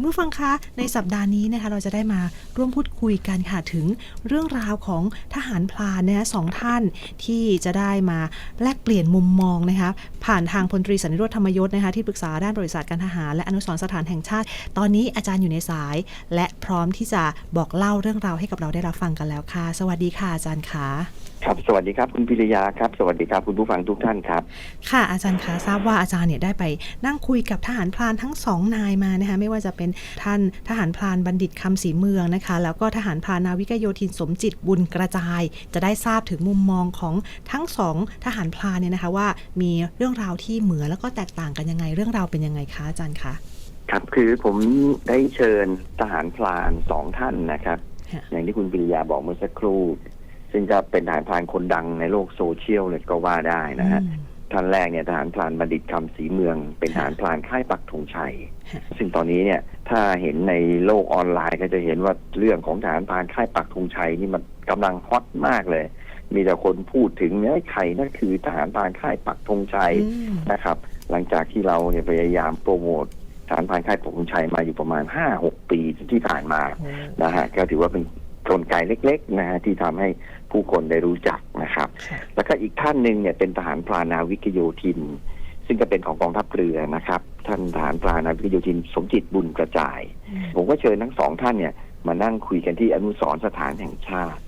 คุณผู้ฟังคะในสัปดาห์นี้นะคะเราจะได้มาร่วมพูดคุยกันค่ะถึงเรื่องราวของทหารพลานนะคะสองท่านที่จะได้มาแลกเปลี่ยนมุมมองนะคะผ่านทางพลตรีสันนิโรธธรรมยศนะคะที่ปรึกษาด้านบริษัทการทหารและอนุสรสถานแห่งชาติ ตอนนี้อาจารย์อยู่ในสาย และพร้อมที่จะบอกเล่าเรื่องราวให้กับเราได้รับฟังกันแล้วค่ะ สวัสดีค่ะอาจารย์ค่ะ ครับ สวัสดีครับ คุณพิริยาครับ สวัสดีครับ คุณผู้ฟังทุกท่านครับ ค่ะ อาจารย์คะทราบว่าอาจารย์เนี่ยได้ไปนั่งคุยกับทหารพรานทั้งสองนายมานะคะ ไม่ว่าจะเป็นท่านทหารพรานบัณฑิตคำศรีเมืองนะคะ แล้วก็ทหารพรานนาวิกโยธินสมจิตบุญกระจาย จะได้ทราบถึงมุมมองของทั้งสองทหารพรานเนี่ยนะคะว่ามีเรื่องราวที่เหมือนแล้วก็แตกต่างกันยังไง เรื่องราวเป็นยังไงคะอาจารย์คะครับคือผมได้เชิญทหารพลานสองท่านนะครับค่ะอย่างที่คุณพิริยาบอกเมื่อสักครู่ ซึ่งก็เป็นทหารพลานคนดังในโลกโซเชียลเลยก็ว่าได้นะฮะอืมท่านแรกเนี่ยทหารพลานบัณฑิตคำศรีเมือง เป็นทค่ะหารพลานค่ายปักธงชัยค่ะซึ่งตอนนี้เนี่ยถ้าเห็นในโลกออนไลน์ก็จะเห็นว่าเรื่องของทหารพลานค่ายปักธงชัยนี่มันกำลังฮอตมากเลย มีแต่คนพูดถึงเนี่ยใครนั่นคือทหารพลานค่ายปักธงชัยอืมนะครับ หลังจากที่เราเนี่ยพยายามโปรโมทฐานพานค่ายปกครองชัยมาอยู่ประมาณห้าหกปีที่ผ่านมาโอ้นะฮะก็ถือว่าเป็น กลไกเล็กๆนะฮะที่ทำให้ผู้คนได้รู้จักนะครับค่ะแล้วก็อีกท่านหนึ่งเนี่ยเป็นทหารพลานาวิกโยธิน ซึ่งก็เป็นของกองทัพเรือนะครับ ท่านทหารพลานาวิกโยธิน สมจิตบุญกระจายอืมผมก็เชิญทั้งสองท่านเนี่ยมานั่งคุยกันที่อนุสรณ์สถานแห่งชาติ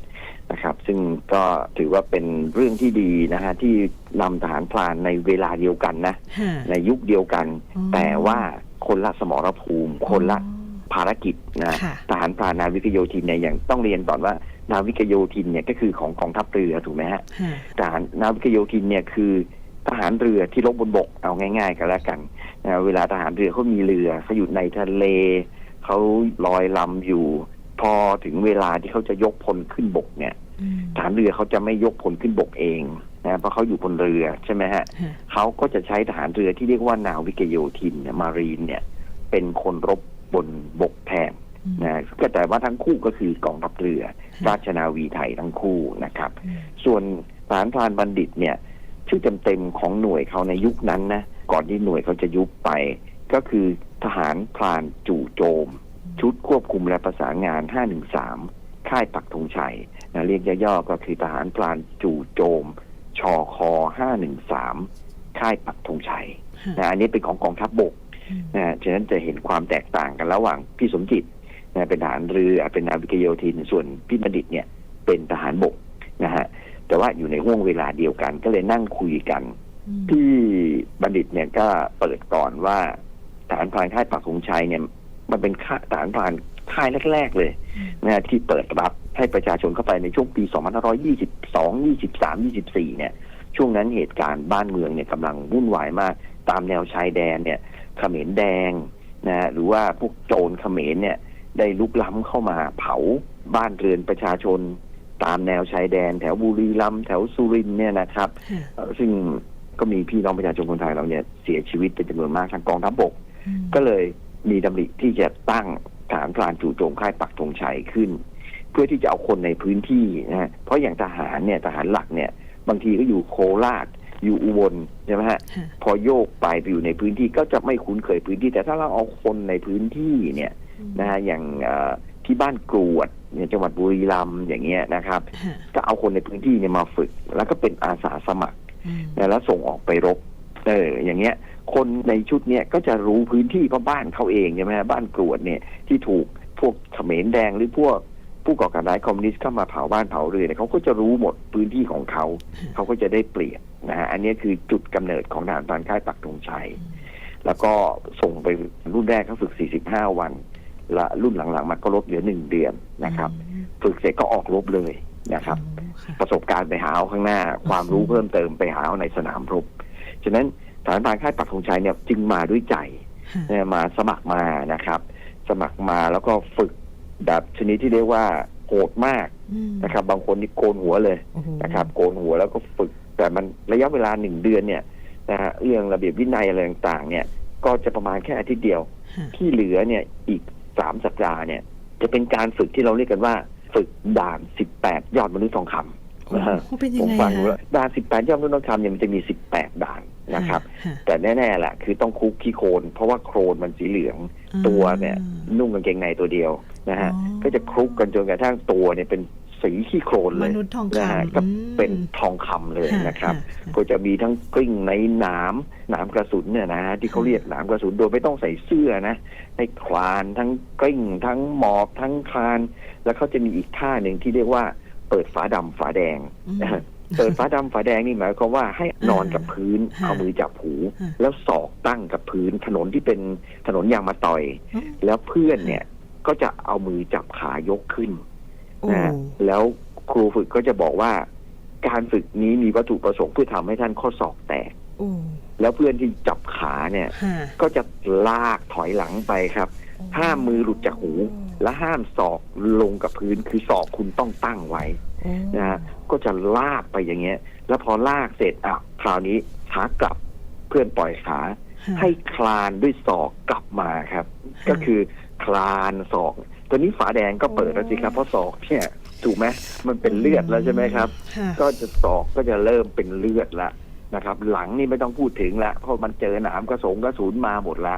นะครับ ซึ่งก็ถือว่าเป็นเรื่องที่ดีนะฮะที่นำทหารพลานในเวลาเดียวกันนะค่ะในยุคเดียวกันอ๋อแต่ว่าคนละสมรภูมิคนละอ๋อ ภารกิจนะค่ะทหารพลานนาวิกโยธินเนี่ยอย่างต้องเรียนก่อนว่านาวิกโยธินเนี่ยก็คือของกองทัพเรือถูกไหมฮะค่ะทหารนาวิกโยธินเนี่ยคือทหารเรือที่ลบบนบกเอาง่ายๆกันแล้วกันนะเวลาทหารเรือเขามีเรือเขาอยู่ในทะเลเขาลอยลำอยู่ พอถึงเวลาที่เขาจะยกพลขึ้นบกเนี่ยอืมทหารเรือเขาจะไม่ยกพลขึ้นบกเองนะเพราะเขาอยู่บนเรือใช่ไหมฮะค่ะเขาก็จะใช้ทหารเรือที่เรียกว่านาวิกโยธินเนี่ยมารีนเนี่ย เป็นคนรบ บนบกแทนอืมนะก็แต่ว่าทั้งคู่ก็คือกองทัพเรือ ราชนาวีไทยทั้งคู่นะครับอืมส่วนทหารพรานบัณฑิตเนี่ย ชื่อเต็มๆของหน่วยเขาในยุคนั้นนะก่อนที่หน่วยเขาจะยุบไป ก็คือทหารพรานจู่โจม ชุดควบคุมและประสานงาน 513 ค่ายปักธงชัยนะเรียกย่อๆก็คือทหารพรานจู่โจมชอคอ513 ค่ายปักธงชัยค่ะนะอันนี้เป็นของกองทัพบบก อืมนะฉะนั้นจะเห็นความแตกต่างกันระหว่างพี่สมจิตนะเป็นทหารเรือเป็นนาวิกโยธินส่วนพี่บัณฑิตเนี่ยเป็นทหารบกนะฮะแต่ว่าอยู่ในห่วงเวลาเดียวกัน ก็เลยนั่งคุยกันอืมพี่บัณฑิตเนี่ยก็เปิดก่อนว่าทหารพรานค่ายปักธงชัยเนี่ย มันเป็นค่ายทหารพรานค่ายแรก ๆ เลยนะที่เปิดรับให้ประชาชนเข้าไปในช่วงปี 2522 23 24 เนี่ย ช่วงนั้นเหตุการณ์บ้านเมืองเนี่ยกำลังวุ่นวายมาก ตามแนวชายแดนเนี่ย เขมรแดงนะฮะหรือว่าพวกโจรเขมรเนี่ยได้ลุกล้ำเข้ามาเผาบ้านเรือนประชาชนตามแนวชายแดน แถวบุรีรัมย์แถวสุรินเนี่ยนะครับ ซึ่งก็มีพี่น้องประชาชนคนไทยเราเนี่ยเสียชีวิตเป็นจำนวนมากทางกองทัพบก ก็เลยมีดำริที่จะตั้งฐานพลานจู่โจมค่ายปักธงชัยขึ้น เพื่อที่จะเอาคนในพื้นที่นะฮะเพราะอย่างทหารเนี่ยทหารหลักเนี่ย บางทีก็อยู่โคราช อยู่อุบลใช่ไหมฮะค่ะพอโยกไปไปอยู่ในพื้นที่ก็จะไม่คุ้นเคยพื้นที่ แต่ถ้าเราเอาคนในพื้นที่เนี่ยนะฮะอย่างเอ่อที่บ้านกรวดเนี่ยจังหวัดบุรีรัมย์อย่างเงี้ยนะครับค่ะก็เอาคนในพื้นที่เนี่ยมาฝึก แล้วก็เป็นอาสาสมัครอืมนะแล้วส่งออกไปรบเอออย่างเงี้ย คนในชุดเนี้ยก็จะรู้พื้นที่เพราะบ้านเขาเองใช่ไหมฮะบ้านกรวดเนี่ยที่ถูกพวกเขมรแดงหรือพวก ผู้ก่อการร้ายคอมมิวนิสต์เข้ามาเผาบ้านเผาเรือนเนี่ยเขาก็จะรู้หมดพื้นที่ของเขา เขาก็จะได้เปรียบนะฮะอันนี้คือจุดกำเนิดของทหารพรานค่ายปักธงชัย แล้วก็ส่งไปรุ่นแรกเขาฝึก 45 วันและรุ่นหลังๆมาก็ลดเหลือหนึ่งเดือนนะครับอืมฝึกเสร็จก็ออกรบเลยนะครับอ๋อค่ะประสบการณ์ไปหาเอาข้างหน้า ความรู้เพิ่มเติมไปหาเอาในสนามรบฉะนั้นฐานพรานค่ายปักธงชัยเนี่ยจึงมาด้วยใจค่ะเนี่ยมาสมัครมานะครับ สมัครมาแล้วก็ฝึก แบบชนิดที่เรียกว่าโหดมากอืมนะครับ บางคนนี่โกนหัวเลยโอ้โหนะครับ โกนหัวแล้วก็ฝึก แต่มันระยะเวลาหนึ่งเดือนเนี่ยนะฮะเรื่องระเบียบวินัยอะไรต่างๆ เนี่ย ก็จะประมาณแค่อาทิตย์เดียวค่ะที่เหลือเนี่ยอีกสามสัปดาห์เนี่ย จะเป็นการฝึกที่เราเรียกกันว่า ฝึกด่านสิบแปดยอดมนุษย์ทองคำโอ้นะฮะโหเป็นยัผงมไงฟังคะว่าด่านสิบแปดยอดมนุษย์ทองคำเนี่ยมันจะมีสิบแปดด่าน นะครับค่ะแต่แน่ๆแหละคือต้องคุกขี้โคลนเพราะว่าโครนมันสีเหลืองตัวเนี่ยนุ่งกางเกงในตัวเดียวนะฮะอ๋อก็จะคลุกกันจนกระทั่งตัวเนี่ยเป็นสีขี้โคลนมเลยนุษย์ทองนะฮะคำก็อืมเป็นทองคำเลยนะครับค่ะก็จะมีทั้งกลิ้งในหนามหนามกระสุนเนี่ยนะฮะที่เขาเรียกหนามกระสุนโดยไม่ต้องใส่เสื้อนะให้คลานทั้งกลิ้งทั้งหมอบทั้งคลาน แล้วเขาจะมีอีกท่าหนึ่งที่เรียกว่าเปิดฝาดำฝาแดงอืมนะฮะ เปิดฝาดำฝาแดงนี่หมายความว่าให้นอนกับพื้นค่ะเอามือจับหูค่ะแล้วศอกตั้งกับพื้นถนนที่เป็นถนนยางมาต่อยอืมแล้วเพื่อนเนี่ยก็จะเอามือจับขายกขึ้นโอ้นะฮะแล้วครูฝึกก็จะบอกว่า การฝึกนี้มีวัตถุประสงค์เพื่อทำให้ท่านข้อศอกแตกโอ้แล้วเพื่อนที่จับขาเนี่ยค่ะก็จะลากถอยหลังไปครับห้ามมือหลุดจากหู และห้ามศอกลงกับพื้นคือศอกคุณต้องตั้งไว้โอ้นะฮะก็จะลากไปอย่างเงี้ย แล้วพอลากเสร็จอะคราวนี้ขากลับเพื่อนปล่อยขาค่ะให้คลานด้วยศอกกลับมาครับค่ะก็คือคลานศอกตัวนี้ฝาแดงก็เปิดแล้วสิครับเพราะศอกเนี่ยถูกไหมมันเป็นเลือดแล้วใช่ไหมครับค่ะก็จะศอกก็จะเริ่มเป็นเลือดละนะครับ หลังนี่ไม่ต้องพูดถึงละเพราะมันเจอหนามกระสงกระสุนมาหมดละ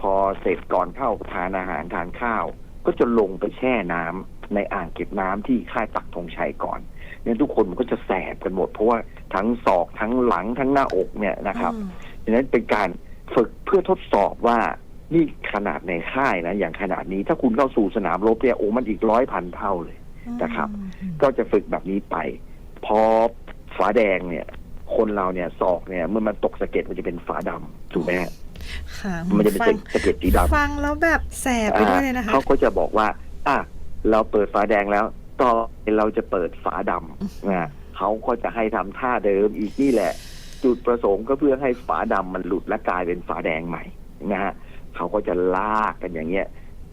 พอเสร็จก่อนเข้าทานอาหารทานข้าว ก็จะลงไปแช่น้ำในอ่างเก็บน้ำที่ค่ายปักธงชัยก่อนเนี่ยทุกคนมันก็จะแสบกันหมด เพราะว่าทั้งศอกทั้งหลังทั้งหน้าอกเนี่ยนะครับอืมดังนั้นเป็นการฝึกเพื่อทดสอบว่านี่ขนาดในค่ายนะอย่างขนาดนี้ถ้าคุณเข้าสู่สนามรบเนี่ยโอ้มันอีกร้อยพันเท่าเลยนะครับอืมก็จะฝึกแบบนี้ไป พอฝาแดงเนี่ย คนเราเนี่ยศอกเนี่ยเมื่อมันตกสะเก็ดมันจะเป็นฝาดำถูกไหมฮะ ค่ะมันจะเป็นฟังสะเก็ดสีดำฟังแล้วแบบแสบไปด้วยเลยนะคะเขาก็จะบอกว่า อะเราเปิดฝาแดงแล้ว ต่อไปเราจะเปิดฝาดำนะเขาก็จะให้ทำท่าเดิมอีกนี่แหละ จุดประสงค์ก็เพื่อให้ฝาดำมันหลุดและกลายเป็นฝาแดงใหม่นะฮะเขาก็จะลากกันอย่างเงี้ย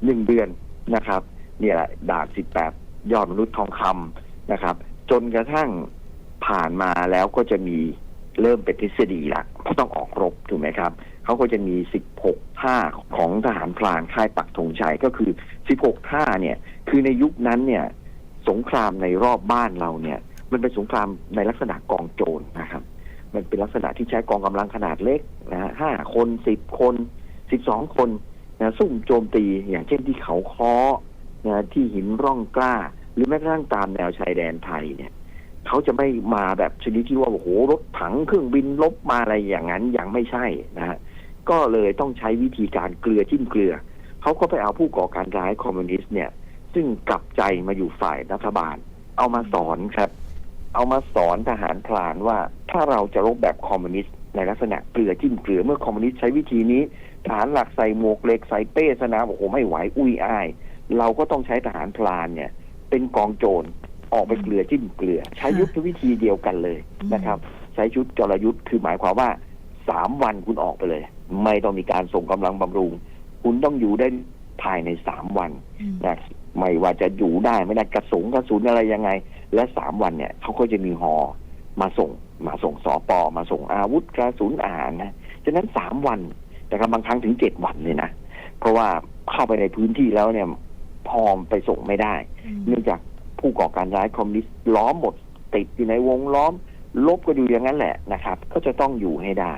หนึ่งเดือนนะครับ เนี่ยแหละด่านสิบแปดยอดมนุษย์ทองคำนะครับ จนกระทั่งผ่านมาแล้วก็จะมีเริ่มเป็นทฤษฎีละเพราะต้องออกรบถูกไหมครับ เขาก็จะมี 16 ท่าของทหารพลานค่ายปักธงชัยก็คือ 16 ท่าเนี่ย คือในยุคนั้นเนี่ย สงครามในรอบบ้านเราเนี่ย มันเป็นสงครามในลักษณะกองโจรนะครับ มันเป็นลักษณะที่ใช้กองกำลังขนาดเล็กนะฮะห้าคนสิบคนสิบสองคนนะซุ่มโจมตีอย่างเช่นที่เขาค้อนะที่หินร่องกล้า หรือแม้กระทั่งตามแนวชายแดนไทยเนี่ยเขาจะไม่มาแบบชนิดที่ว่าโอ้โหรถถังเครื่องบินลบมาอะไรอย่างนั้นยังไม่ใช่นะฮะ ก็เลยต้องใช้วิธีการเกลือจิ้มเกลือ เขาก็ไปเอาผู้ก่อการร้ายคอมมิวนิสต์เนี่ย ซึ่งกลับใจมาอยู่ฝ่ายรัฐบาล เอามาสอนครับ เอามาสอนทหารพลานว่าถ้าเราจะรบแบบคอมมิวนิสต์ในลักษณะเกลือจิ้มเกลือเมื่อคอมมิวนิสต์ใช้วิธีนี้ทหารหลักใส่หมวกเหล็กใส่เป้สนามโอ้โหไม่ไหวอุ้ยอ้าย เราก็ต้องใช้ทหารพลานเนี่ย เป็นกองโจรออกไปเกลือจิ้มเกลือ ใช้ยุทธวิธีเดียวกันเลยนะครับ ใช้ชุดจรยุทธ์คือหมายความว่าสามวันคุณออกไปเลย ไม่ต้องมีการส่งกำลังบำรุง คุณต้องอยู่ได้ภายในสามวันอืมนะไม่ว่าจะอยู่ได้ไม่ได้กระสุนกระสุนอะไรยังไง และสามวันเนี่ยเขาก็จะมีฮอมาส่งมาส่งสอปอมาส่งอาวุธกระสุนอาหารนะฉะนั้นสามวันแต่ก็บางครั้งถึงเจ็ดวันเลยนะ เพราะว่าเข้าไปในพื้นที่แล้วเนี่ยพอมไปส่งไม่ได้ เนื่องจากผู้ก่อการร้ายคอมมิวนิสต์ล้อมหมดติดอยู่ในวงล้อม ลบก็อยู่อย่างนั้นแหละนะครับ ก็จะต้องอยู่ให้ได้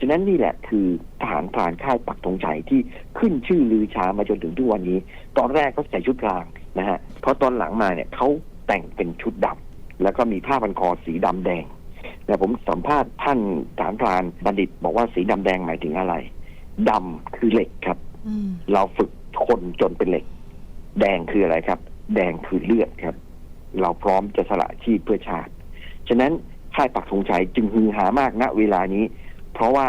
ฉะนั้นนี่แหละคือทหารพรานค่ายปักธงชัยที่ขึ้นชื่อลือชามาจนถึงทุกวันนี้ ตอนแรกเขาใส่ชุดพรางนะฮะเพราะตอนหลังมาเนี่ยเขาแต่งเป็นชุดดำแล้วก็มีผ้าพันคอสีดำแดงแต่ผมสัมภาษณ์ท่านทหารพรานบัณฑิตบอกว่าสีดำแดงหมายถึงอะไรดำคือเหล็กครับอืมเราฝึกคนจนเป็นเหล็ก แดงคืออะไรครับ แดงคือเลือดครับ เราพร้อมจะสละชีพเพื่อชาติ ฉะนั้นค่ายปักธงชัยจึงฮือหามากณเวลานี้ เพราะว่า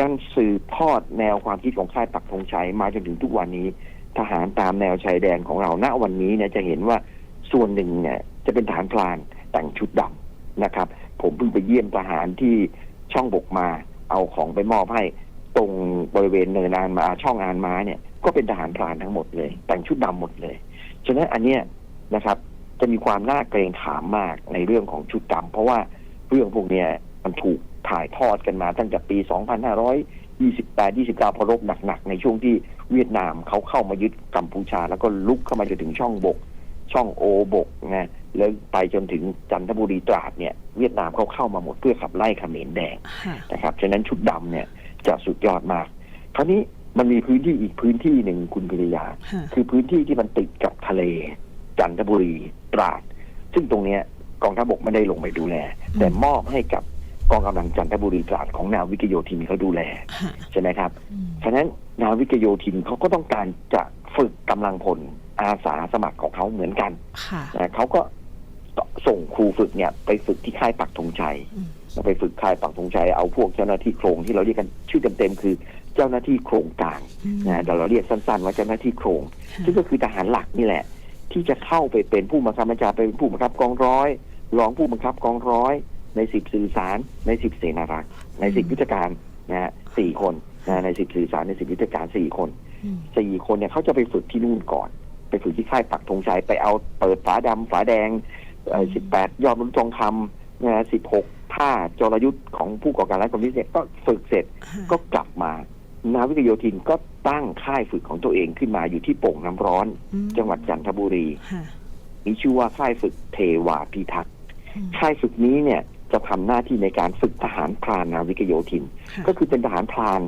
ยังสืบทอดแนวความคิดของค่ายปักธงชัยมาจนถึงทุกวันนี้ ทหารตามแนวชายแดนของเราณวันนี้เนี่ยจะเห็นว่าส่วนหนึ่งเนี่ยจะเป็นทหารพลานแต่งชุดดำนะครับ ผมเพิ่งไปเยี่ยมทหารที่ช่องบกมาเอาของไปมอบให้ตรงบริเวณเนินานมาช่องอานม้าเนี่ยก็เป็นทหารพรานทั้งหมดเลย แต่งชุดดำหมดเลยฉะนั้นอันเนี้ยนะครับ จะมีความน่าเกรงขามมากในเรื่องของชุดดำเพราะว่าเรื่องพวกเนี้ยมันถูก ถ่ายทอดกันมาตั้งแต่ปี 2528 29 พอรบหนักๆ ในช่วงที่เวียดนามเขาเข้ามายึดกัมพูชา แล้วก็ลุกเข้ามาจนถึงช่องบก ช่องโอบกนะแล้วไปจนถึงจันทบุรีตราดเนี่ยเวียดนามเขาเข้ามาหมดเพื่อขับไล่เขมรแดงค่ะนะครับฉะนั้นชุดดำเนี่ยจะสุดยอดมาก คราวนี้มันมีพื้นที่อีกพื้นที่หนึ่งคุณพิริยาค่ะคือพื้นที่ที่มันติดกับทะเล จันทบุรีตราด ซึ่งตรงเนี้ยกองทัพบกไม่ได้ลงไปดูแล แต่มอบให้กับ กองกำลังจันทบุรีตราดของนาวิกโยธินเขาดูแลค่ะใช่ไหมครับอืมฉะนั้นนาวิกโยธินเขาก็ต้องการจะฝึกกำลังพลอาสาสมัครของเขาเหมือนกันค่ะนะเขาก็ส่งครูฝึกเนี่ยไปฝึกที่ค่ายปักธงชัยอืมไปฝึกค่ายปักธงชัยเอาพวกเจ้าหน้าที่โครงที่เราเรียกกันชื่อเต็มๆคือเจ้าหน้าที่โครงกลางอืมนะแต่เราเรียกสั้นๆว่าเจ้าหน้าที่โครงค่ะซึ่งก็คือทหารหลักนี่แหละ ที่จะเข้าไปเป็นผู้บังคับบัญชาไปเป็นผู้บังคับกองร้อย รองผู้บังคับกองร้อย ในสิบสื่อสารในสิบเสนารักษ์ในสิบยุทธการนะฮะสี่คนนะในสิบสื่อสารในสิบยุทธการสี่คนอืมสี่คนเนี่ยเขาจะไปฝึกที่นู่นก่อน ไปฝึกที่ค่ายปักธงชัยไปเอาเปิดฝาดำฝาแดงสิบแปดยอดมนุษย์ทองคำนะสิบหกท่าจรยุทธ์ของผู้ก่อการร้ายคอมมิวนิสต์เนี่ยก็ฝึกเสร็จค่ะก็กลับมานาวิกโยธินก็ตั้งค่ายฝึกของตัวเองขึ้นมาอยู่ที่โป่งน้ำร้อนอืมจังหวัดจันทบุรีค่ะมีชื่อว่าค่ายฝึกเทวาพิทักษ์อืมค่ายฝึกนี้เนี่ย จะทำหน้าที่ในการฝึกทหารพรานนาวิกโยธินค่ะก็คือเป็นทหารพราน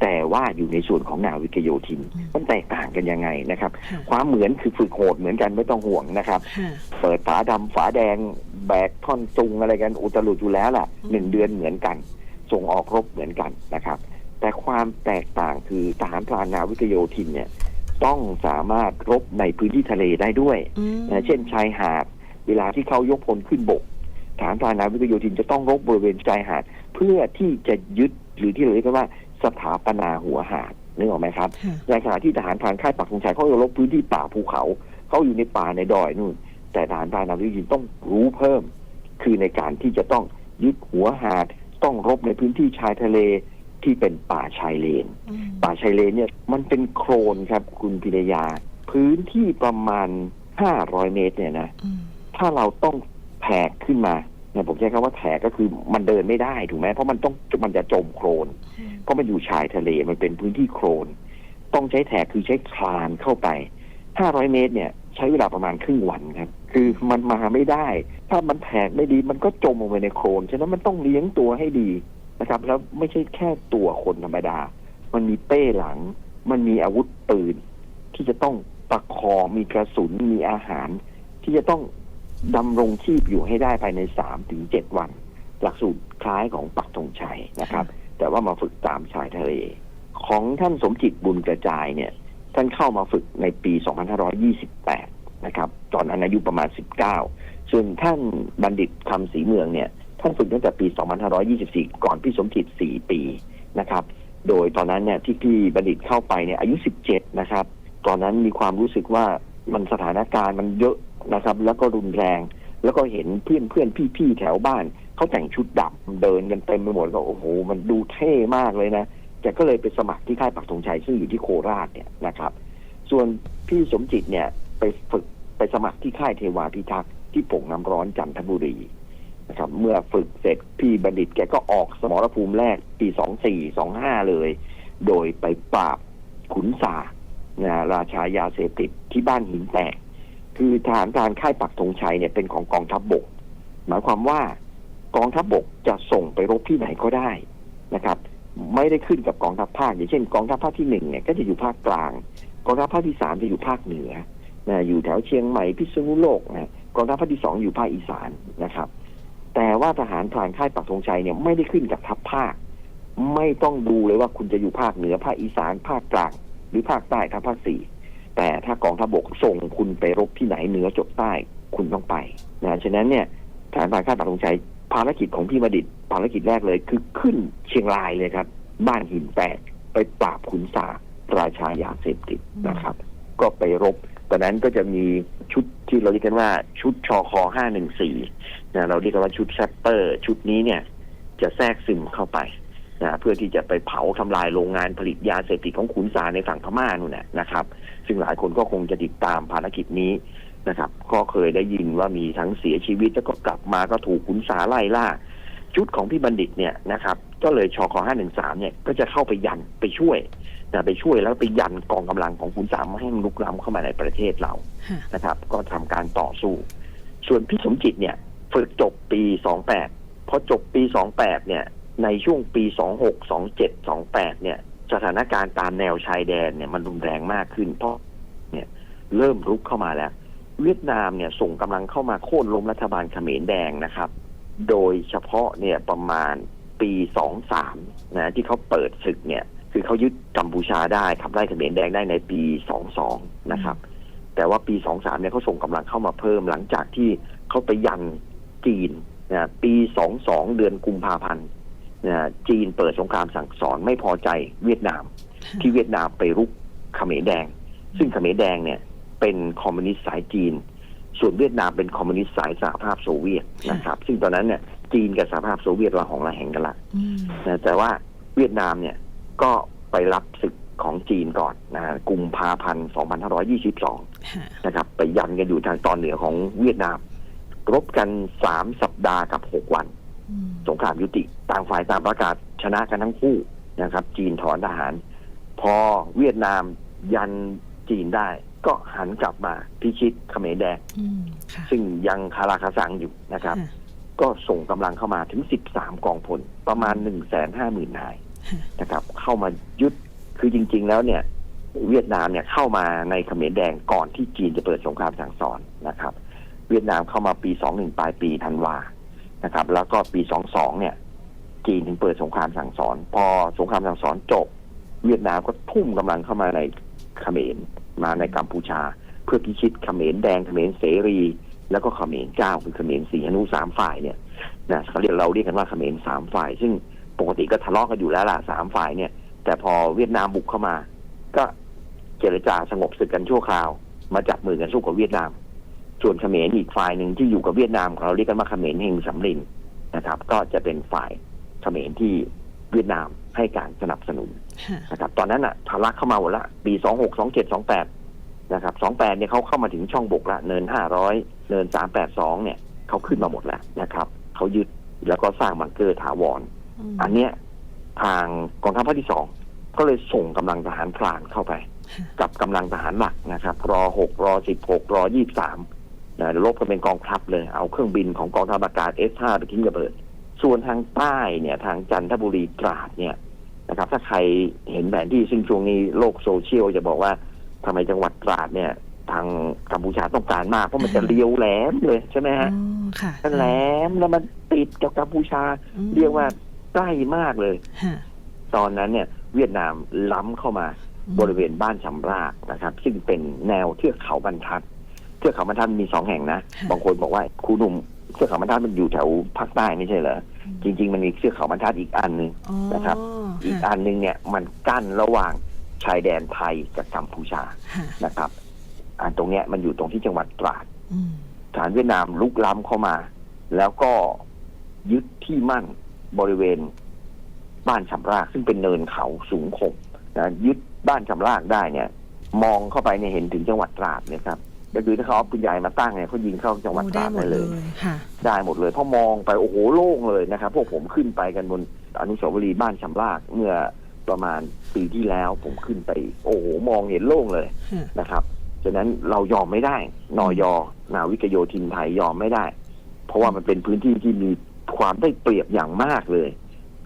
แต่ว่าอยู่ในส่วนของนาวิกโยธินอืมมันแตกต่างกันยังไงนะครับค่ะความเหมือนคือฝึกโหดเหมือนกันไม่ต้องห่วงนะครับค่ะเปิดฝาดำฝาแดง แบกท่อนจุงอะไรกันอุตลุดอยู่แล้วล่ะอืมหนึ่งเดือนเหมือนกัน ส่งออกรบเหมือนกันนะครับ แต่ความแตกต่างคือทหารพรานนาวิกโยธินเนี่ยต้องสามารถรบในพื้นที่ทะเลได้ด้วยอืมนะเช่นชายหาดเวลาที่เขายกพลขึ้นบก ฐานพรานนาวิกโยธินจะต้องรบบริเวณชายหาด เพื่อที่จะยึดหรือที่เราเรียกกันว่าสถาปนาหัวหาดนึกออกไหมครับค่ะในขณะที่ทหารพรานค่ายปักธงชัยเขาจะรบพื้นที่ป่าภูเขาเขาอยู่ในป่าในดอยนู่น แต่ทหารพรานนาวิกโยธินต้องรู้เพิ่ม คือในการที่จะต้องยึดหัวหาด ต้องรบในพื้นที่ชายทะเลที่เป็นป่าชายเลนอืมป่าชายเลนเนี่ยมันเป็นโคลนครับ คุณพิรยา พื้นที่ประมาณ500เมตรเนี่ยนะอืมถ้าเราต้อง แผกขึ้นมาเนี่ยผมใช้คำว่าแผกก็คือมันเดินไม่ได้ถูกไหมเพราะมันต้องมันจะจมโคลนเพราะมันอยู่ชายทะเลมันเป็นพื้นที่โคลนต้องใช้แถกคือใช้คลานเข้าไป500เมตรเนี่ย ใช้เวลาประมาณครึ่งวันครับ คือมันมาไม่ได้ ถ้ามันแถกไม่ดีมันก็จมลงไปในโคลนฉะนั้นมันต้องเลี้ยงตัวให้ดีนะครับ แล้วไม่ใช่แค่ตัวคนธรรมดา มันมีเป้หลัง มันมีอาวุธปืน ที่จะต้องประคองมีกระสุนมีอาหาร ที่จะต้อง ดำรงชีพอยู่ให้ได้ภายในสามถึงเจ็ดวัน หลักสูตรคล้ายของปักธงชัยนะครับ แต่ว่ามาฝึกตามชายทะเล ของท่านสมจิตบุญกระจายเนี่ย ท่านเข้ามาฝึกในปี 2528 นะครับ ตอนนั้นอายุประมาณ 19 ส่วนท่านบัณฑิตคำศรีเมืองเนี่ย ท่านฝึกตั้งแต่ปี 2524 ก่อนพี่สมจิต 4 ปีนะครับ โดยตอนนั้นเนี่ยที่พี่บัณฑิตเข้าไปเนี่ยอายุ 17 นะครับ ตอนนั้นมีความรู้สึกว่ามันสถานการณ์มันเยอะ นะครับ แล้วก็รุนแรง แล้วก็เห็นเพื่อนเพื่อนพี่พี่ๆแถวบ้านเขาแต่งชุดดำเดินกันเต็มไปหมดก็โอ้โห มันดูเท่มากเลยนะแกก็เลยไปสมัครที่ค่ายปักธงชัยซึ่งอยู่ที่โคราชเนี่ยนะครับ ส่วนพี่สมจิตเนี่ยไปฝึกไปสมัครที่ค่ายเทวาพิทักษ์ที่ป่งน้ำร้อนจันทบุรีนะครับ เมื่อฝึกเสร็จพี่บัณฑิตแกก็ออกสมรภูมิแรกปีสองสี่สองห้าเลย โดยไปปราบขุนสานะราชายาเสพติดที่บ้านหินแตก คือฐานการค่ายปักธงชัยเนี่ยเป็นของกองทัพบบก หมายความว่ากองทัพบบกจะส่งไปรบที่ไหนก็ได้นะครับ ไม่ได้ขึ้นกับกองทัพภาคอย่างเช่น กองทัพภาคที่หนึ่งเนี่ยก็จะอยู่ภาคกลาง กองทัพภาคที่สามจะอยู่ภาคเหนือนะอยู่แถวเชียงใหม่พิษณุโลกนะกองทัพภาคที่สองอยู่ภาคอีสานนะครับ แต่ว่าทหารพรานค่ายปักธงชัยเนี่ยไม่ได้ขึ้นกับทัพภาค ไม่ต้องดูเลยว่าคุณจะอยู่ภาคเหนือภาคอีสานภาคกลาง หรือภาคใต้ทัพภาคสี่ แต่ถ้ากองทัพบกส่งคุณไปรบที่ไหนเหนือจดใต้คุณต้องไปนะฉะนั้นเนี่ยทหารพรานค่ายปักธงชัยภารกิจของพี่มดิตภารกิจแรกเลยคือขึ้นเชียงรายเลยครับ บ้านหินแตกไปปราบขุนสาราชายาเสพติดนะครับ ก็ไปรบตอนนั้นก็จะมีชุดที่เราเรียกกันว่าชุดชอคอ514นะเราเรียกกันว่าชุดแซปเปอร์ ชุดนี้เนี่ย จะแทรกซึมเข้าไป นะเพื่อที่จะไปเผาทำลายโรงงานผลิตยาเสพติดของขุนสาในฝั่งพม่านู่นนะนะครับ ซึ่งหลายคนก็คงจะติดตามภารกิจนี้นะครับ ก็เคยได้ยินว่ามีทั้งเสียชีวิตแล้วก็กลับมาก็ถูกขุนสาไล่ล่า ชุดของพี่บัณฑิตเนี่ยนะครับ ก็เลยชค513 เนี่ยก็จะเข้าไปยันไปช่วยนะไปช่วยแล้วไปยันกองกำลังของขุนสามไม่ให้มันลุกล้ำเข้ามาในประเทศเราค่ะนะครับ ก็ทำการต่อสู้ ส่วนพี่สมจิตเนี่ยฝึกจบปี 28พอจบปี 28 เนี่ย ในช่วงปี 26 27 28 เนี่ย สถานการณ์ตามแนวชายแดนเนี่ยมันรุนแรงมากขึ้น เพราะเนี่ยเริ่มรุกเข้ามาแล้ว เวียดนามเนี่ยส่งกำลังเข้ามาโค่นล้มรัฐบาลเขมรแดงนะครับ โดยเฉพาะเนี่ยประมาณปี 23 นะที่เขาเปิดศึกเนี่ยคือเขายึดกัมพูชาได้ขับไล่เขมรแดงได้ในปี 22 นะครับ แต่ว่าปี 23 เนี่ยเขาส่งกำลังเข้ามาเพิ่มหลังจากที่เขาไปยันจีนนะปี 22 เดือนกุมภาพันธ์ จีนเปิดสงครามสั่งสอนไม่พอใจเวียดนาม ที่เวียดนามไปรุกเขมรแดง ซึ่งเขมรแดงเนี่ย เป็นคอมมิวนิสต์สายจีน ส่วนเวียดนามเป็นคอมมิวนิสต์สายสหภาพโซเวียตนะครับ ซึ่งตอนนั้นเนี่ยจีนกับสหภาพโซเวียตระหองระแหงกันละอืมนะแต่ว่าเวียดนามเนี่ยก็ไปรับศึกของจีนก่อนนะกุมภาพันธ์2522ค่ะนะครับ ไปยันกันอยู่ทางตอนเหนือของเวียดนาม รบกันสามสัปดาห์กับหกวันอืม สงครามยุติต่างฝ่ายต่างประกาศชนะกันทั้งคู่นะครับ จีนถอนทหาร พอเวียดนามยันจีนได้ ก็หันกลับมาพิชิตเขมรแดงอืมค่ะซึ่งยังคาราคาซังอยู่นะครับค่ะก็ส่งกำลังเข้ามาถึง 13 กองพล ประมาณ 1 5 0 0 0 0นายค่ะนะครับ เข้ามายึดคือจริง ๆ แล้วเนี่ย เวียดนามเนี่ยเข้ามาในเขมรแดงก่อนที่จีนจะเปิดสงครามสั่งสอนนะครับ เวียดนามเข้ามาปี 21ปลายปีธันวา นะครับ แล้วก็ปี 22 เนี่ย จีนถึงเปิดสงครามสั่งสอน พอสงครามสั่งสอนจบ เวียดนามก็ทุ่มกำลังเข้ามาในเขมรมาในกัมพูชา เพื่อพิชิตเขมรแดงเขมรเสรี แล้วก็เขมรเจ้าคือเขมรสีอนุสามฝ่ายเนี่ยนะเขาเรียกเราเรียกกันว่าเขมรสามฝ่าย ซึ่งปกติก็ทะเลาะกันอยู่แล้วล่ะสามฝ่ายเนี่ย แต่พอเวียดนามบุกเข้ามา ก็เจรจาสงบศึกกันชั่วคราว มาจับมือกันสู้กับเวียดนาม ส่วนเขมรอีกฝ่ายหนึ่งที่อยู่กับเวียดนามเราเรียกกันว่าเขมรเฮงสำลินนะครับ ก็จะเป็นฝ่ายเขมรที่เวียดนามให้การสนับสนุนค่ะนะครับ ตอนนั้นอะทะลักเข้ามาหมดละปีสองหกสองเจ็ดสองแปดนะครับสองแปดเนี่ยเขาเข้ามาถึงช่องบกละเนินห้าร้อยเนินสามแปดสองเนี่ยเขาขึ้นมาหมดแล้วนะครับเขายึดแล้วก็สร้างบังเกอร์ถาวรมอันเนี้ยทางกองทัพภาคที่สองก็เลยส่งกำลังทหารพรานเข้าไปค่ะกับกำลังทหารหลักนะครับ รอหกรอสิบหกรอยี่สาม นะลบกันเป็นกองทัพเลยเอาเครื่องบินของกองทัพอากาศ S5 ไปทิ้งระเบิด ส่วนทางใต้เนี่ยทางจันทบุรีตราดเนี่ยนะครับ ถ้าใครเห็นแผนที่ซึ่งช่วงนี้โลกโซเชียลจะบอกว่าทำไมจังหวัดตราดเนี่ย ทางกัมพูชาต้องการมากเพราะมันจะเลี้ยวแหลมเลยใช่ไหมอ๋ฮะอค่ะมันแหลมแล้วมันติดกับกัมพูชาอืมเรียกว่าใกล้มากเลยค่ะตอนนั้นเนี่ย เวียดนามล้ำเข้ามาอืมบริเวณบ้านชำรากนะครับ ซึ่งเป็นแนวเทือกเขาบรรทัด เทือกเขาบรรทัดมีสองแห่งนะค่ะบางคนบอกว่าครูหนุ่มเทือกเขาบรรทัดมันอยู่แถวภาคใต้ไม่ใช่เหรออืมจริง ๆ มันมีเทือกเขาบรรทัดอีกอันหนึ่งอ๋อนะครับ อีกค่ะอันหนึ่งเนี่ยมันกั้นระหว่างชายแดนไทยกับกัมพูชาค่ะนะครับ อันตรงเนี้ยมันอยู่ตรงที่จังหวัดตราดอืมฐานเวียดนามลุกล้ำเข้ามา แล้วก็ยึดที่มั่นบริเวณบ้านชำรากซึ่งเป็นเนินเขาสูงข่มนะยึดบ้านชำรากได้เนี่ย มองเข้าไปเนี่ยเห็นถึงจังหวัดตราดเนี่ยครับ ก็คือถ้าเขาเอาปืนใหญ่มาตั้งเนี่ยเขายิงเข้าจังหวัดโอ้ตได้ราดหมได้ดเลเลยยค่ะได้หมดเลยเพราะมองไปโอ้โหโล่งเลยนะครับ พวกผมขึ้นไปกันบนอนุสาวรีย์บ้านชำรากเมื่อประมาณปีที่แล้วผมขึ้นไป โอ้โหมองเห็นโล่งเลยค่ะนะครับฉะนั้นเรายอมไม่ได้นอยนาวิกโยธินไทยยอมไม่ได้ เพราะว่ามันเป็นพื้นที่ที่มีความได้เปรียบอย่างมากเลย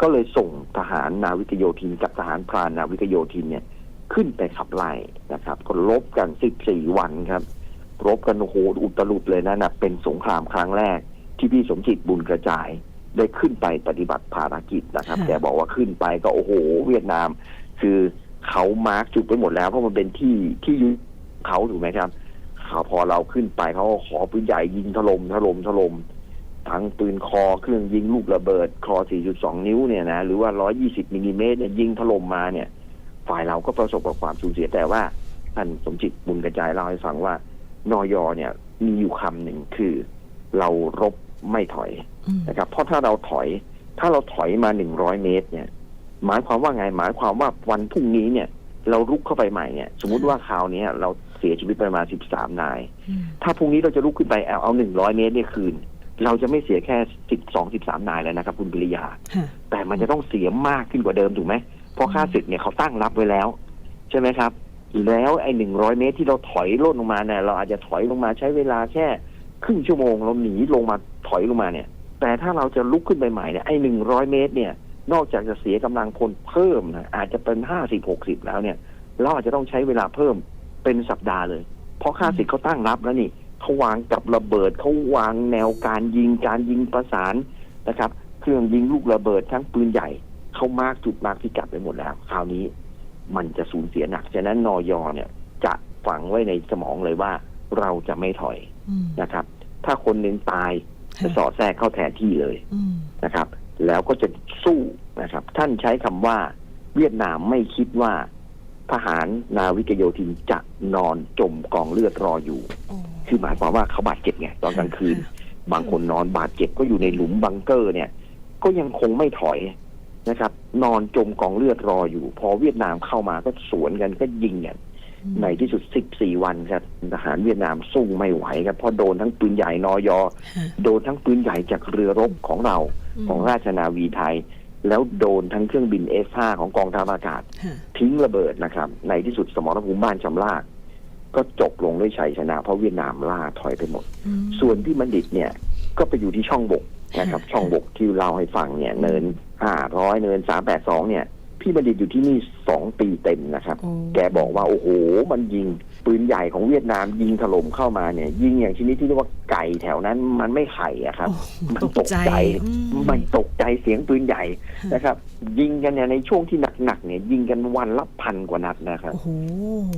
ก็เลยส่งทหารนาวิกโยธินกับทหารพรานนาวิกโยธินเนี่ยขึ้นไปขับไล่นะครับ ก็ลบกัน14วันครับ รบกันโอ้โหอุตลุดเลยนะนะเป็นสงครามครั้งแรก ที่พี่สมจิตบุญกระจายได้ขึ้นไปปฏิบัติภารกิจนะครับค่ะแกบอกว่าขึ้นไปก็โอ้โห เวียดนาม คือเขามาร์กจุดไปหมดแล้วเพราะมันเป็นที่ที่อยุเขาถูกไหมครับเขาพอเราขึ้นไปเขาก็ขอปืนใหญ่ยิงถล่มถล่มถล่มทั้งปืนคอเครื่องยิงลูกระเบิด คอ 4.2 นิ้วเนี่ยนะหรือว่า 120 มิลลิเมตรเนี่ยยิงถล่มมาเนี่ย ฝ่ายเราก็ประสบกับความสูญเสียแต่ว่าท่านสมจิตบุญกระจายเล่าให้ฟังว่า นอยเนี่ย มีอยู่คำหนึ่งคือ เรารบไม่ถอยอืมนะครับ เพราะถ้าเราถอย ถ้าเราถอยมาหนึ่งร้อยเมตร เนี่ย หมายความว่าไงหมายความว่าวันพรุ่งนี้เนี่ย เรารุกเข้าไปใหม่เนี่ย สมมุติว่าคราวนี้เราเสียชีวิตไปประมาณสิบสามนายอืมถ้าพรุ่งนี้เราจะลุกขึ้นไปเอาเอาหนึ่งร้อยเมตรเนี่ยคืน เราจะไม่เสียแค่สิบสองสิบสามนายแล้วนะครับ คุณปริยาค่ะแต่มันจะต้องเสียมากขึ้นกว่าเดิมถูกไหมเพราะค่าศึกเนี่ยเขาตั้งรับไว้แล้ว ใช่ไหมครับ แล้วไอ้หนึ่งร้อยเมตรที่เราถอยล่นลงมาเนี่ยเราอาจจะถอยลงมาใช้เวลาแค่ครึ่งชั่วโมงเราหนีลงมาถอยลงมาเนี่ย แต่ถ้าเราจะลุกขึ้นไปใหม่เนี่ยไอ้หนึ่งร้อยเมตรเนี่ย นอกจากจะเสียกำลังคนเพิ่มนะอาจจะเป็นห้าสิบหกสิบแล้วเนี่ยเราอาจจะต้องใช้เวลาเพิ่มเป็นสัปดาห์เลย เพราะค่าศึกเขาตั้งรับแล้วนี่เขาวางกับระเบิดเขาวางแนวการยิงการยิงประสานนะครับ เครื่องยิงลูกระเบิดทั้งปืนใหญ่เขามาร์กจุดมาร์กพิกัดไปหมดแล้ว คราวนี้ มันจะสูญเสียหนัก ฉะนั้นนอยเนี่ยจะฝังไว้ในสมองเลยว่าเราจะไม่ถอยอืมนะครับ ถ้าคนหนึ่งตายจะสอดแทรกเข้าแทนที่เลยอืมนะครับ แล้วก็จะสู้นะครับ ท่านใช้คำว่า เวียดนามไม่คิดว่า ทหารนาวิกโยธินจะนอนจมกองเลือดรออยู่โอ้คือหมายความว่าเขาบาดเจ็บไงตอนกลางคืนค่ะบางคนนอนบาดเจ็บก็อยู่ในหลุมบังเกอร์เนี่ย ก็ยังคงไม่ถอย นะครับ นอนจมกองเลือดรออยู่ พอเวียดนามเข้ามาก็สวนกันก็ยิงกันอืมในที่สุด 14 วันครับทหารเวียดนามสู้ไม่ไหวครับเพราะโดนทั้งปืนใหญ่นอยอค่ะโดนทั้งปืนใหญ่จากเรือรบของเรามของราชนาวีไทย แล้วโดนทั้งเครื่องบิน F5 ของกองทัพอากาศค่ะทิ้งระเบิดนะครับ ในที่สุดสมรภูมิบ้านชำลาก ก็จบลงด้วยชัยชนะ เพราะเวียดนามล่าถอยไปหมดอืมส่วนที่บัณฑิตเนี่ยก็ไปอยู่ที่ช่องบก นะครับค่ะช่องบกที่เราให้ฟังเนี่ย เนินห้าร้อยเนินสามแปดสองเนี่ย พี่บัณฑิตอยู่ที่นี่สองปีเต็มนะครับโอ้แกบอกว่า โอ้โห มันยิง ปืนใหญ่ของเวียดนามยิงถล่มเข้ามาเนี่ย ยิงอย่างชนิดที่เรียกว่าไก่แถวนั้นมันไม่ไข่อะครับโอ้มันตตกกใจใจอืมมันตกใจเสียงปืนใหญ่ค่ะนะครับ ยิงกันเนี่ยในช่วงที่หนักๆเนี่ย ยิงกันวันละพันกว่านัดนะครับโอ้โห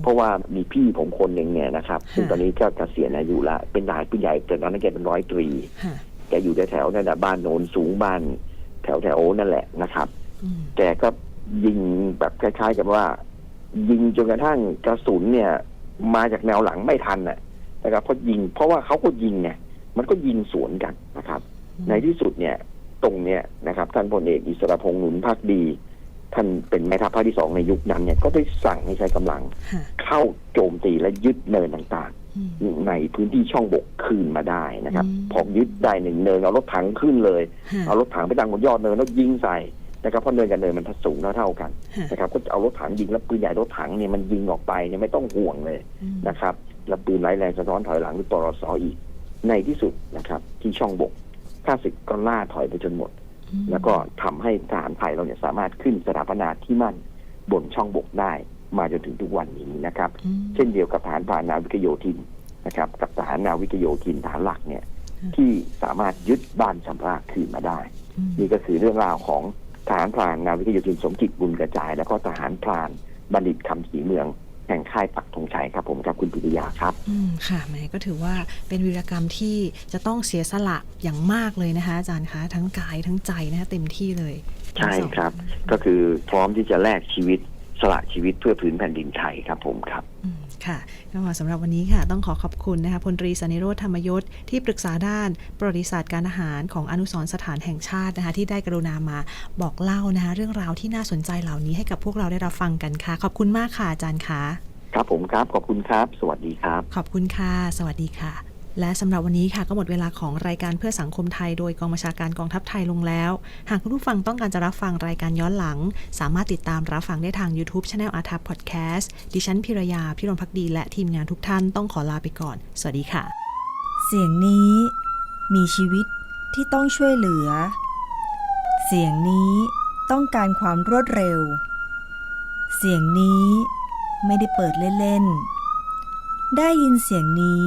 เพราะว่ามีพี่ผมคนหนึ่งเนี่ยนะครับซึ่งค่ะตอนนี้ก็เกษียณอายุละเป็นนายปืนใหญ่แต่ตอนนั้นแกเป็นร้อยตรีค่ะ แกอยู่แถวๆนั่นแหะบ้านโนนสูงบ้านแถวแถวๆนั่นแหละนะครับ อืมแกก็ยิงแบบคล้าย ๆ กับว่า ยิงจนกระทั่งกระสุนเนี่ย มาจากแนวหลังไม่ทันน่ะนะครับเพราะยิง เพราะว่าเขาก็ยิงไงมันก็ยิงสวนกันนะครับ ในที่สุดเนี่ย ตรงเนี้ยนะครับท่านพลเอกอิสรพงษ์หนุนพักดี ท่านเป็นแม่ทัพภาคที่สองในยุคนั้นเนี่ยก็ได้สั่งให้ใช้กำลัง ค่ะเข้าโจมตีและยึดเนินต่างอืมๆ ในพื้นที่ช่องบกคืนมาได้นะครับอืมพอยึดได้หนึ่งเนินเอารถถังขึ้นเลยค่ะเอารถถังไปตั้งบนยอดเนินแล้วยิงใส่นะครับเพราะเนินกับเนินมันสูงเท่าเท่าๆกันค่ะนะครับก็จะเอารถถังยิงแล้วปืนใหญ่รถถังเนี่ยมันยิงออกไปเนี่ยไม่ต้องห่วงเลยอืมนะครับแล้วปืนไร้แรงสะท้อนถอยหลังหรือปรสอีก ในที่สุดนะครับ ที่ช่องบกข้าศึกก็ล่าถอยไปจนหมดอืมแล้วก็ทำให้ทหารไทยเราเนี่ยสามารถขึ้นสถาปนาที่มั่นบนช่องบกได้ มาจนถึงทุกวันนี้นะครับอืมเช่นเดียวกับฐานพรานนาวิกโยธินนะครับ กับทหารนาวิกโยธินฐานหลักเนี่ยอืมที่สามารถยึดบ้านชำราบคืนมาได้อืมนี่ก็คือเรื่องราวของทหารพรานนาวิกโยธินสมจิตบุญกระจาย แล้วก็ทหารพรานบัณฑิตคำศรีเมืองแห่งค่ายปักธงชัยครับผมกับคุณปิริยาครับ อืมค่ะแหมก็ถือว่าเป็นวีรกรรมที่จะต้องเสียสละอย่างมากเลยนะคะอาจารย์คะทั้งกายทั้งใจนะคะเต็มที่เลย ใช่ครับ ก็คือพร้อมที่จะแลกชีวิต สละชีวิตเพื่อพื้นแผ่นดินไทยครับผมครับอืมค่ะก็สำหรับวันนี้ค่ะ ต้องขอขอบคุณนะคะพลตรีสนิโรธธรรมยศที่ปรึกษาด้านประวัติศาสตร์การอาหารของอนุสรณ์สถานแห่งชาตินะคะที่ได้กรุณามาบอกเล่านะคะเรื่องราวที่น่าสนใจเหล่านี้ให้กับพวกเราได้รับฟังกันค่ะ ขอบคุณมากค่ะอาจารย์คะครับผมครับขอบคุณครับ สวัสดีครับ ขอบคุณค่ะ สวัสดีค่ะ และสำหรับวันนี้ค่ะก็หมดเวลาของรายการเพื่อสังคมไทย โดยกองบัญชาการกองทัพไทยลงแล้ว หากคุณผู้ฟังต้องการจะรับฟังรายการย้อนหลัง สามารถติดตามรับฟังได้ทาง YouTube c h anel อาทับพอดแคสต์ดิฉันพิรยาพิรมพักดี และทีมงานทุกท่านต้องขอลาไปก่อน สวัสดีค่ะ เสียงนี้มีชีวิตที่ต้องช่วยเหลือ เสียงนี้ต้องการความรวดเร็ว เสียงนี้ไม่ได้เปิดเล่นๆได้ยินเสียงนี้